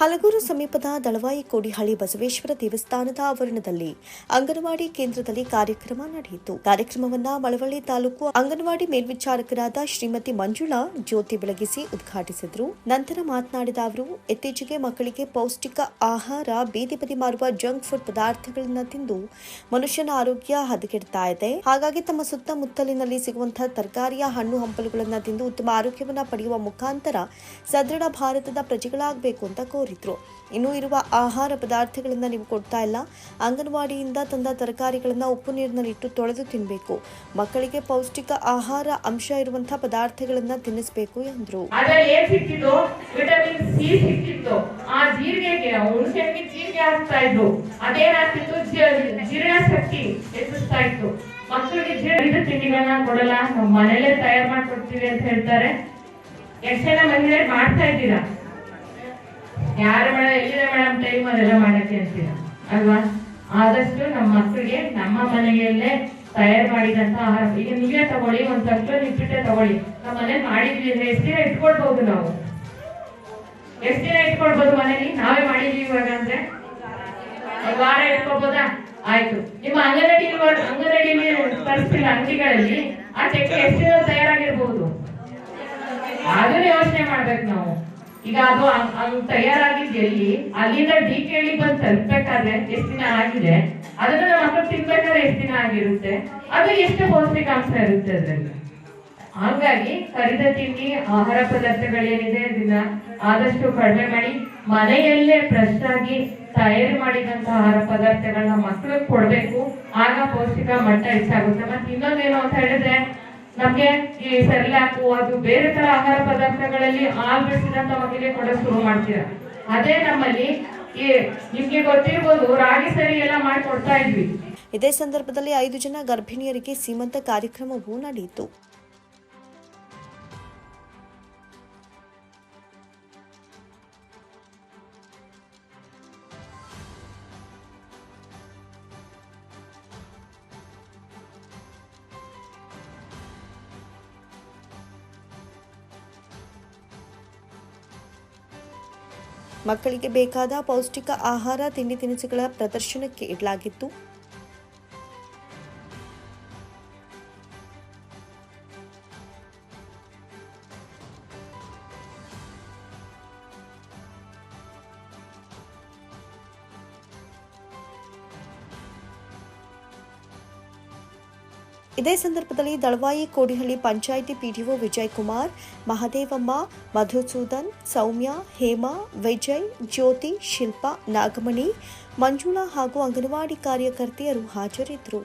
ಹಲಗೂರು ಸಮೀಪದ ದಳವಾಯಿ ಕೋಡಿಹಳ್ಳಿ ಬಸವೇಶ್ವರ ದೇವಸ್ಥಾನದ ಆವರಣದಲ್ಲಿ ಅಂಗನವಾಡಿ ಕೇಂದ್ರದಲ್ಲಿ ಕಾರ್ಯಕ್ರಮ ನಡೆಯಿತು. ಕಾರ್ಯಕ್ರಮವನ್ನ ಮಳವಳ್ಳಿ ತಾಲೂಕು ಅಂಗನವಾಡಿ ಮೇಲ್ವಿಚಾರಕರಾದ ಶ್ರೀಮತಿ ಮಂಜುಳಾ ಜ್ಯೋತಿ ಬೆಳಗಿಸಿ ಉದ್ಘಾಟಿಸಿದರು. ನಂತರ ಮಾತನಾಡಿದ ಅವರು, ಇತ್ತೀಚೆಗೆ ಮಕ್ಕಳಿಗೆ ಪೌಷ್ಟಿಕ ಆಹಾರ, ಬೀದಿ ಬದಿ ಮಾರುವ ಜಂಕ್ ಫುಡ್ ಪದಾರ್ಥಗಳನ್ನು ತಿಂದು ಮನುಷ್ಯನ ಆರೋಗ್ಯ ಹದಗೆಡ್ತಾ ಇದೆ. ಹಾಗಾಗಿ ತಮ್ಮ ಸುತ್ತಮುತ್ತಲಿನಲ್ಲಿ ಸಿಗುವಂತಹ ತರಕಾರಿಯ ಹಣ್ಣು ಹಂಪಲುಗಳನ್ನು ತಿಂದು ಉತ್ತಮ ಆರೋಗ್ಯವನ್ನು ಪಡೆಯುವ ಮುಖಾಂತರ ಸದೃಢ ಭಾರತದ ಪ್ರಜೆಗಳಾಗಬೇಕು ಅಂತ ಕೋರಿದ್ರು ಇನ್ನು ಇರುವ ಆಹಾರ ಪದಾರ್ಥಗಳನ್ನ ನೀವು ಕೊಡ್ತಾ ಇಲ್ಲ. ಅಂಗನವಾಡಿಯಿಂದ ತಂದ ತರಕಾರಿಗಳನ್ನ ಉಪ್ಪು ನೀರಿನಲ್ಲಿ ಇಟ್ಟು ತೊಳೆದು ತಿನ್ನಬೇಕು ಮಕ್ಕಳಿಗೆ ಪೌಷ್ಟಿಕ ಆಹಾರ ಅಂಶ ಇರುವಂತಹ ಪದಾರ್ಥಗಳನ್ನ ತಿನ್ನಿಸಬೇಕು ಎಂದರು. ಮಕ್ಕಳಿಗೆ ಜೀರ್ಣ ತಿಂಡಿಗಳನ್ನ ಕೊಡಲ್ಲ. ಮನೇಲೆ ತಯಾರು ಮಾಡ್ಕೊಡ್ತೀವಿ ಅಂತ ಹೇಳ್ತಾರೆ. ಎಷ್ಟು ಜನ ಮಹಿಳೆ ಮಾಡ್ತಾ ಇದ್ದೀರಾ? ಯಾರು ಮೇಡಮ್ ಎಲ್ಲಿದೆ ಮೇಡಮ್ ಟೈಮ್ ಅದೆಲ್ಲ ಮಾಡಕ್ಕೆ ಅಂತೀರಾ? ಅಲ್ವಾ? ಆದಷ್ಟು ನಮ್ಮ ಮಕ್ಕಳಿಗೆ ನಮ್ಮ ಮನೆಯಲ್ಲೇ ತಯಾರು ಮಾಡಿದಂತ ಆಹಾರ. ಈಗ ನೀವೇ ತಗೊಳ್ಳಿ, ಒಂದ್ ಸ್ವಲ್ಪ ನಿಪ್ಪಿಟ್ಟೆ ತಗೊಳ್ಳಿ. ನಮ್ಮ ಮನೆ ಮಾಡಿದ್ವಿ ಅಂದ್ರೆ ಎಷ್ಟು ದಿನ ಇಟ್ಕೊಳ್ಬಹುದು ನಾವು? ಎಷ್ಟು ದಿನ ಇಟ್ಕೊಳ್ಬಹುದು ಮನೇಲಿ? ನಾವೇ ಮಾಡಿದ್ವಿ ಇವಾಗ ಅಂದ್ರೆ? ವಾರ ಇಟ್ಕೋಬೋದಾ ಆಯ್ತು. ನಿಮ್ಮ ಅಂಗನಡಿ ಅಂಗನವಾಡಿಲಿ ತರಿಸ್ತಿಲ್ಲ ಅಂಗಡಿಗಳಲ್ಲಿ. ಆ ಚಕ್ಕೆ ಎಷ್ಟು ದಿನ ತಯಾರಾಗಿರ್ಬಹುದು ಅದನ್ನ ಯೋಚನೆ ಮಾಡ್ಬೇಕು ನಾವು. ಈಗ ಅದು ಹಂಗ್ ತಯಾರಾಗಿದ್ದು ಎಲ್ಲಿ ಅಲ್ಲಿಂದ ಡಿ ಕೇಳಿ ಬಂದು ತಲುಪಬೇಕಾದ್ರೆ ಎಷ್ಟು ದಿನ ಆಗಿದೆ? ಅದನ್ನ ನಮ್ಮ ಮಕ್ಕಳು ತಿನ್ಬೇಕಾದ್ರೆ ಎಷ್ಟು ದಿನ ಆಗಿರುತ್ತೆ? ಅದು ಎಷ್ಟು ಪೌಷ್ಟಿಕಾಂಶ ಇರುತ್ತೆ ಅದರಲ್ಲಿ? ಹಂಗಾಗಿ ಕರಿದ ತಿಂಡಿ, ಆಹಾರ ಪದಾರ್ಥಗಳೇನಿದೆ ಅದನ್ನ ಆದಷ್ಟು ಕಡಿಮೆ ಮಾಡಿ, ಮನೆಯಲ್ಲೇ ಫ್ರೆಶ್ ಆಗಿ ತಯಾರು ಮಾಡಿದಂತ ಆಹಾರ ಪದಾರ್ಥಗಳನ್ನ ಮಕ್ಕಳಿಗೆ ಕೊಡ್ಬೇಕು. ಆಗ ಪೌಷ್ಟಿಕ ಮಟ್ಟ ಹೆಚ್ಚಾಗುತ್ತೆ. ಮತ್ತೆ ಇನ್ನೊಂದೇನು ಅಂತ ಹೇಳಿದ್ರೆ ನಮ್ಗೆ ಈ ಸೆರ್ಲ್ಯಾಕು ಅದು ಬೇರೆ ತರ ಆಹಾರ ಪದಾರ್ಥಗಳಲ್ಲಿ ಹಾಲು ಬಿಡಿಸಿದಂತ ಕೊಡೋಕೆ ಶುರು ಮಾಡ್ತೀರಾ? ಅದೇ ನಮ್ಮಲ್ಲಿ ಈ ನಿಮ್ಗೆ ಗೊತ್ತಿರ್ಬೋದು, ರಾಗಿ ಸರಿ ಎಲ್ಲ ಮಾಡಿ ಕೊಡ್ತಾ ಇದ್ವಿ. ಇದೇ ಸಂದರ್ಭದಲ್ಲಿ ಐದು ಜನ ಗರ್ಭಿಣಿಯರಿಗೆ ಸೀಮಂತ ಕಾರ್ಯಕ್ರಮವೂ ನಡೆಯಿತು. ಮಕ್ಕಳಿಗೆ ಬೇಕಾದ ಪೌಷ್ಟಿಕ ಆಹಾರ ತಿಂಡಿ ತಿನಿಸುಗಳ ಪ್ರದರ್ಶನಕ್ಕೆ ಇಡಲಾಗಿತ್ತು. ಇದೇ ಸಂದರ್ಭದಲ್ಲಿ ದಳವಾಯಿ ಕೋಡಿಹಳ್ಳಿ ಪಂಚಾಯಿತಿ ಪಿಡಿಒ ವಿಜಯ್ ಕುಮಾರ್ ಮಹದೇವಮ್ಮ, ಮಧುಸೂದನ್, ಸೌಮ್ಯ, ಹೇಮಾ, ವಿಜಯ್, ಜ್ಯೋತಿ, ಶಿಲ್ಪಾ, ನಾಗಮಣಿ, ಮಂಜುಳಾ ಹಾಗೂ ಅಂಗನವಾಡಿ ಕಾರ್ಯಕರ್ತೆಯರು ಹಾಜರಿದ್ದರು.